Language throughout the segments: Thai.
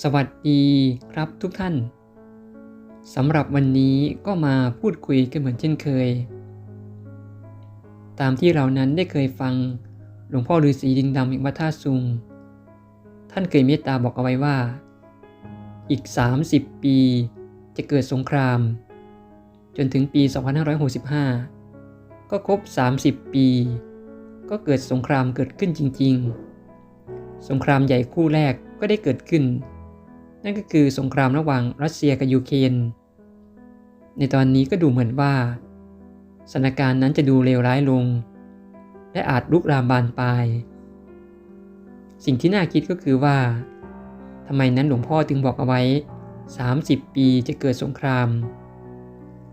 สวัสดีครับทุกท่านสำหรับวันนี้ก็มาพูดคุยกันเหมือนเช่นเคย ตามที่เรานั้นได้เคยฟังหลวงพ่อฤาษีดิงดำแห่งวัดท่าซุง ท่านเคยเมตตาบอกเอาไว้ว่า อีก 30 ปีจะเกิดสงคราม จนถึงปี 2565 ก็ครบ 30 ปี ก็เกิดสงครามเกิดขึ้นจริง ๆ สงครามใหญ่คู่แรกก็ได้เกิดขึ้น นั่นก็คือสงครามระหว่างรัสเซียกับยูเครนในตอนนี้ก็ดูเหมือนว่าสถานการณ์นั้นจะดูเลวร้ายลง และอาจลุกลามบานปลาย สิ่งที่น่าคิดก็คือว่าทำไมนั้นหลวงพ่อถึงบอกเอาไว้ 30 ปีจะเกิดสงคราม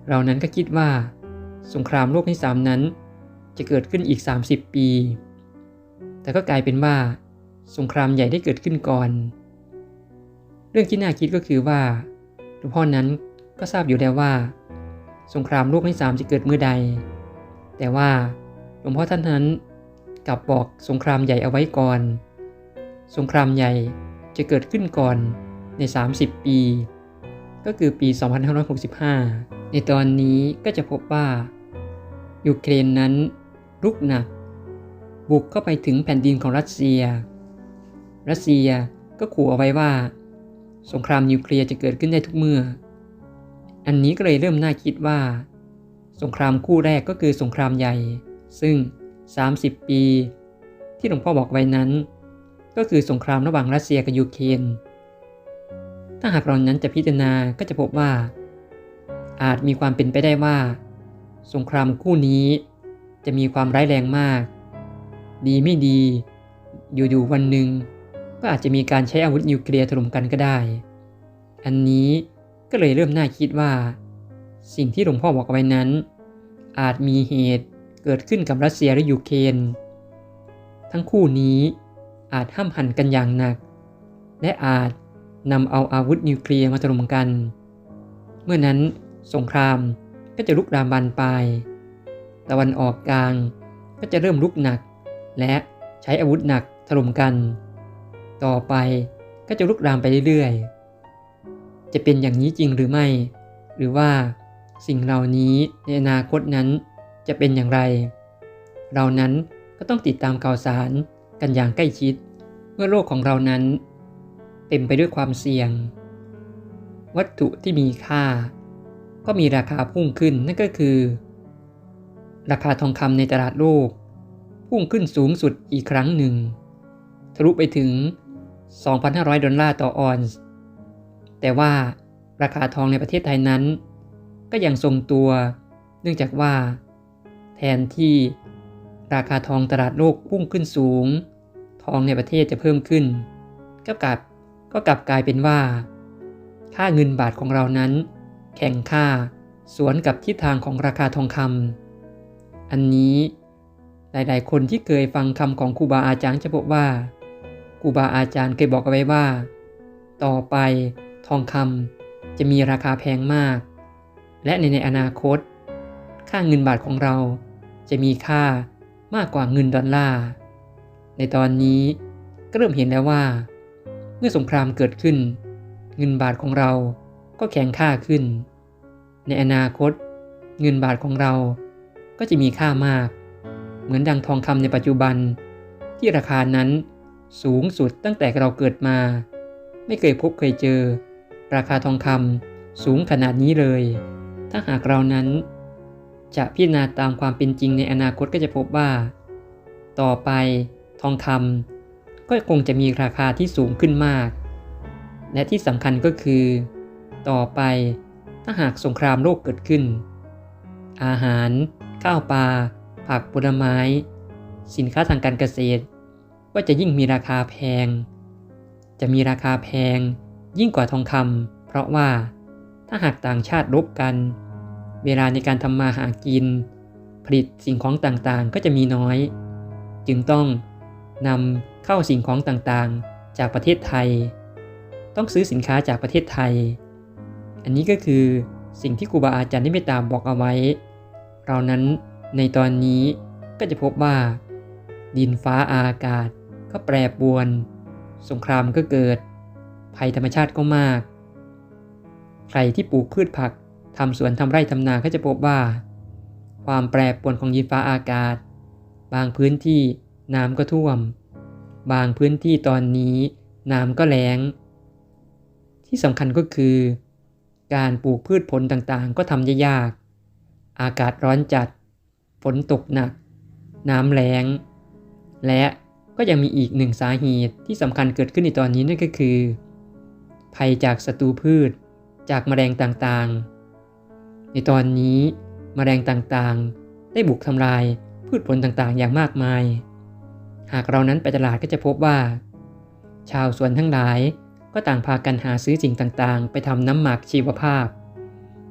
เรานั้นก็คิดว่า สงครามโลกที่สามนั้น จะเกิดขึ้นอีก 30 ปี แต่ก็กลายเป็นว่า สงครามใหญ่ได้เกิดขึ้นก่อน เรื่องที่น่าคิดก็คือว่าหลวงพ่อนั้นก็ทราบอยู่แล้วว่า สงครามโลกที่สามจะเกิดเมื่อใด แต่ว่าหลวงพ่อท่านนั้นกลับบอกสงครามใหญ่เอาไว้ก่อน สงครามใหญ่จะเกิดขึ้นก่อนใน 30 ปี ก็คือปี 2565 ในตอนนี้ก็จะพบว่ายูเครนนั้นรุกหนัก บุกเข้าไปถึงแผ่นดินของรัสเซีย รัสเซียก็ขู่เอาไว้ว่า สงครามนิวเคลียร์จะเกิดขึ้นได้ทุกเมื่อ อันนี้ก็เลยเริ่มน่าคิดว่า สงครามคู่แรกก็คือสงครามใหญ่ ซึ่ง 30 ปี ที่หลวงพ่อบอกไว้นั้น ก็คือสงครามระหว่างรัสเซียกับยูเครน ถ้าหากเรานั้นจะพิจารณาก็จะพบว่า อาจมีความเป็นไปได้ว่า สงครามคู่นี้ จะมีความร้ายแรงมาก ดีไม่ดี อยู่ๆวันหนึ่ง ก็อาจจะมีการใช้อาวุธนิวเคลียร์ถล่มกันก็ได้ อันนี้ก็เลยเริ่มน่าคิดว่า สิ่งที่หลวงพ่อบอกไว้นั้น อาจมีเหตุเกิดขึ้นกับรัสเซียและยูเครนทั้งคู่นี้อาจห้ามหันกันอย่างหนัก และอาจนำเอาอาวุธนิวเคลียร์มาถล่มกัน เมื่อนั้นสงครามก็จะลุกรามบานปลาย ตะวันออกกลางก็จะเริ่มลุกหนัก และใช้อาวุธหนักถล่มกัน ต่อไปก็จะลุกรามไปเรื่อยๆ จะเป็นอย่างนี้จริงหรือไม่ หรือว่าสิ่งเหล่านี้ในอนาคตนั้นจะเป็นอย่างไร เรานั้นก็ต้องติดตามข่าวสารกันอย่างใกล้ชิด เมื่อโลกของเรานั้น เต็มไปด้วยความเสี่ยง วัตถุที่มีค่า ก็มีราคาพุ่งขึ้นนั่นก็คือ ราคาทองคำในตลาดโลก พุ่งขึ้นสูงสุดอีกครั้งหนึ่ง ทะลุไปถึง 2,500 ดอลลาร์ต่อออนซ์ แต่ว่าราคาทองในประเทศไทยนั้น ก็ยังทรงตัว เนื่องจากว่า แทนที่ราคาทองตลาดโลกพุ่งขึ้นสูง ทองในประเทศจะเพิ่มขึ้น ก็กลับก็กลับกลายเป็นว่า ค่าเงินบาทของเรานั้น แข่งค่าสวนกับทิศทางของราคาทองคำอันนี้หลาย ๆ คนที่เคยฟังคำของครูบาอาจารย์จะบอกว่า ครูบาอาจารย์เคยบอกเอาไว้ว่า ต่อไปทองคำจะมีราคาแพงมาก และในในอนาคต ค่าเงินบาทของเราจะมีค่ามากกว่าเงินดอลลาร์ ในตอนนี้ก็เริ่มเห็นแล้วว่า เมื่อสงครามเกิดขึ้น เงินบาทของเราก็แข็งค่าขึ้น ในอนาคต เงินบาทของเราก็จะมีค่ามาก เหมือนดังทองคำในปัจจุบันที่ราคานั้น สูงสุดตั้งแต่เราเกิดมา ไม่เคยพบเคยเจอ ราคาทองคำสูงขนาดนี้เลย ถ้าหากเรานั้น จะพิจารณาตามความเป็นจริงในอนาคตก็จะพบว่า ต่อไปทองคำก็คงจะมีราคาที่สูงขึ้นมาก และที่สำคัญก็คือ ต่อไปถ้าหากสงครามโลกเกิดขึ้น อาหาร ข้าวปลาผักผลไม้ สินค้าทางการเกษตร ก็จะยิ่งมีราคาแพง จะมีราคาแพง ยิ่งกว่าทองคำเพราะว่าถ้าหากต่างชาติรบกัน เวลาในการทำมาหากิน ผลิตสิ่งของต่างๆก็จะมีน้อย จึงต้องนำเข้าสิ่งของต่างๆ จากประเทศไทย ต้องซื้อสินค้าจากประเทศไทย อันนี้ก็คือสิ่งที่ครูบาอาจารย์ได้เมตตาบอกเอาไว้ เรานั้นในตอนนี้ก็จะพบว่า ดินฟ้าอากาศ ก็แปรปรวน สงครามก็เกิด ภัยธรรมชาติก็มาก ใครที่ปลูกพืชผักทำสวนทำไร่ทำนาก็จะพบว่า ความแปรปรวนของยินฟ้าอากาศ บางพื้นที่น้ำก็ท่วม บางพื้นที่ตอนนี้น้ำก็แล้ง ที่สำคัญก็คือ การปลูกพืชผลต่างๆ ก็ทำยาก อากาศร้อนจัด ฝนตกหนัก น้ำแล้ง และ ก็ยังมีอีกหนึ่งสาเหตุที่สำคัญเกิดขึ้นในตอนนี้นั่นก็คือ ภัยจากศัตรูพืช จากแมลงต่างๆ ในตอนนี้แมลงต่างๆ ได้บุกทำลายพืชผลต่างๆ อย่างมากมาย หากเรานั้นไปตลาดก็จะพบว่า ชาวสวนทั้งหลายก็ต่างพากันหาซื้อสิ่งต่างๆ ไปทำน้ำหมักชีวภาพ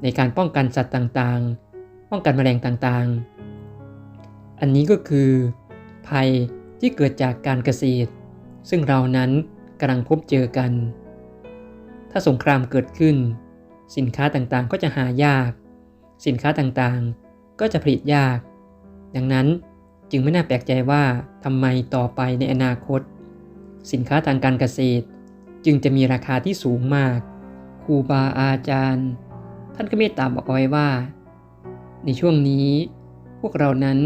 ในการป้องกันสัตว์ต่างๆ ป้องกันแมลงต่างๆ อันนี้ก็คือ ภัย ที่เกิดจากการเกษตร ซึ่งเรานั้นกำลังพบเจอกัน ถ้าสงครามเกิดขึ้น สินค้าต่างๆก็จะหายาก สินค้าต่างๆก็จะผลิตยาก ดังนั้นจึงไม่น่าแปลกใจว่าทำไมต่อไปในอนาคต สินค้าทางการเกษตร จึงจะมีราคาที่สูงมากครูบาอาจารย์ ท่านก็เมตตาบอกเอาไว้ว่า ในช่วงนี้พวกเรานั้น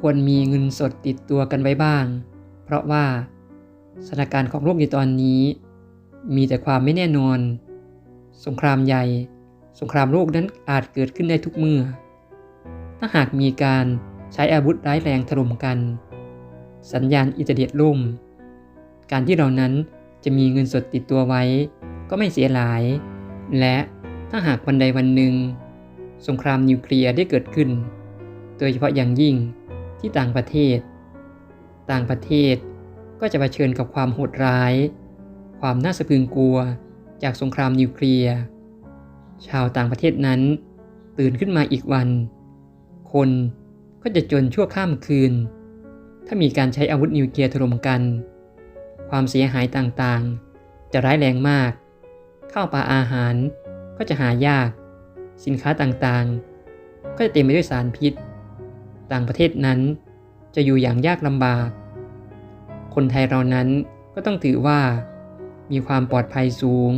ควรมีเงินสดติดตัวกันไว้บ้าง เพราะว่าสถานการณ์ของโลกในตอนนี้ มีแต่ความไม่แน่นอน สงครามใหญ่ สงครามโลกนั้นอาจเกิดขึ้นได้ทุกเมื่อ ถ้าหากมีการใช้อาวุธร้ายแรงถล่มกัน สัญญาณอินเทอร์เน็ตล่ม การที่เรานั้นจะมีเงินสดติดตัวไว้ ก็ไม่เสียหลาย และถ้าหากวันใดวันหนึ่ง สงครามนิวเคลียร์ได้เกิดขึ้น โดยเฉพาะอย่างยิ่ง ที่ต่างประเทศ ต่างประเทศก็จะเผชิญกับความโหดร้าย ความน่าสะพรึงกลัวจากสงครามนิวเคลียร์ ชาวต่างประเทศนั้น ตื่นขึ้นมาอีกวัน คนก็จะจนชั่วข้ามคืน ถ้ามีการใช้อาวุธนิวเคลียร์ถล่มกัน ความเสียหายต่างๆ จะร้ายแรงมาก ข้าวปลาอาหารก็จะหายาก สินค้าต่างๆ ก็จะเต็มไปด้วยสารพิษ ต่างประเทศนั้นจะอยู่อย่างยากลำบาก คนไทยเรานั้นก็ต้องถือว่า มีความปลอดภัยสูง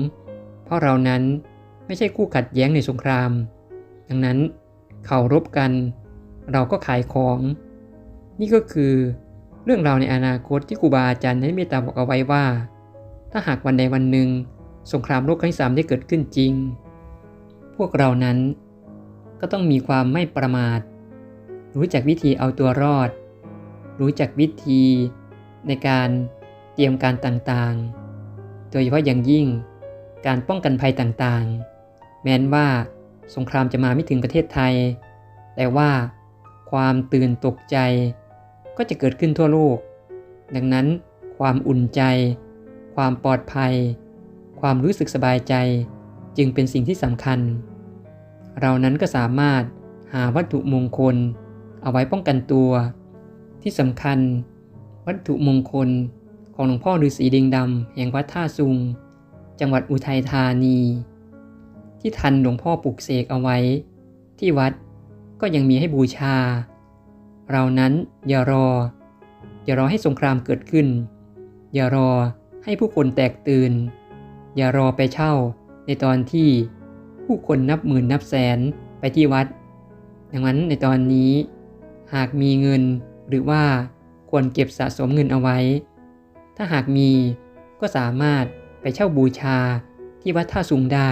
เพราะเรานั้นไม่ใช่คู่ขัดแย้งในสงคราม ดังนั้นเขารบกัน เราก็ขายของ นี่ก็คือเรื่องราวในอนาคตที่ครูบาอาจารย์ได้เมตตาบอกเอาไว้ว่า ถ้าหากวันใดวันหนึ่ง สงครามโลกครั้งที่สามได้เกิดขึ้นจริง พวกเรานั้นก็ต้องมีความไม่ประมาท รู้จักวิธีเอาตัวรอด รู้จักวิธีในการเตรียมการต่างๆ โดยเฉพาะอย่างยิ่งการป้องกันภัยต่างๆ แม้นว่าสงครามจะมาไม่ถึงประเทศไทย แต่ว่าความตื่นตกใจ ก็จะเกิดขึ้นทั่วโลก ดังนั้น ความอุ่นใจ ความปลอดภัย ความรู้สึกสบายใจ จึงเป็นสิ่งที่สำคัญ เรานั้นก็สามารถหาวัตถุมงคล เอาไว้ป้องกันตัว ที่สำคัญ วัตถุมงคลของหลวงพ่อฤาษีดิงดำแห่งวัดท่าซุง จังหวัดอุทัยธานี ที่ทันหลวงพ่อปลุกเสกเอาไว้ ที่วัดก็ยังมีให้บูชา เรานั้นอย่ารอ อย่ารอให้สงครามเกิดขึ้น อย่ารอให้ผู้คนแตกตื่น อย่ารอไปเช่าในตอนที่ผู้คนนับหมื่นนับแสนไปที่วัด ดังนั้นในตอนนี้ หากมีเงิน หรือว่าควรเก็บสะสมเงินเอาไว้ ถ้าหากมีก็สามารถไปเช่าบูชาที่วัดท่าสุงได้